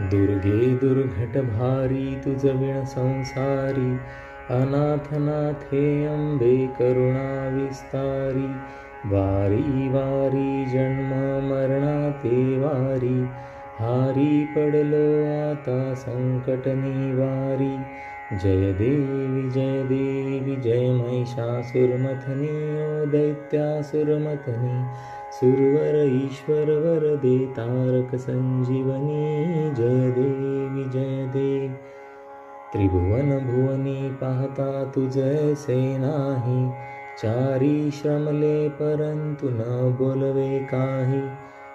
दुर्गे दुर्घटभारी तुजविण संसारी अनाथनाथे अम्बे करुणाविस्तारी वारी वारी जन्म मरणाते वारी हारी पडलो आता संकटनिवारी जय देवी जय देवी जय महिषासुरमथनी ओ दैत्यासुरमथनी सुरवर ईश्वर वरदे तारक संजीवनी जय देवी जय देवी। त्रिभुवन भुवनी पाहता तुझैसे नाही चारी श्रमले परंतु न बोलवे काही।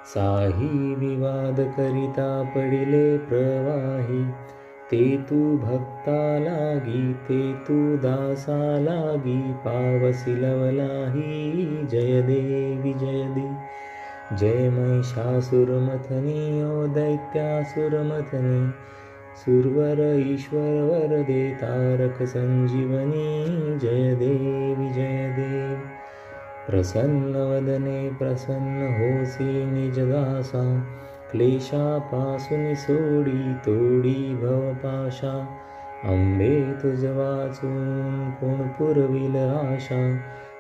साही विवाद करिता पडिले प्रवाही ते तू भक्ता लागी ते तू जय देवी जय देवी जय महिषासुरमथनी ओ दैत्यासुरमथनी सुरवर ईश्वर वर दे तारक संजीवनी जय देवी जय देवी। प्रसन्न वदने प्रसन्न होसी निजदासा क्लेशापासून तोडी भवपाशा अंबे तुझ वाचून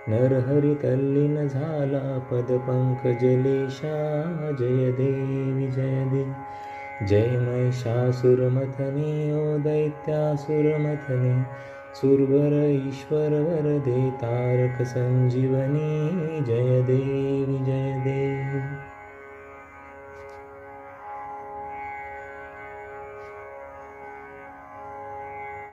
कोण पुरविल आशा नरहरी तल्लीन झाला पदपंकजलेशा जय देवी जय देवी जय महिषासुरमथनी ओ दैत्यासुरमथनी सुरवर ईश्वर वरदे तारक संजीवनी जय देवी जय देवी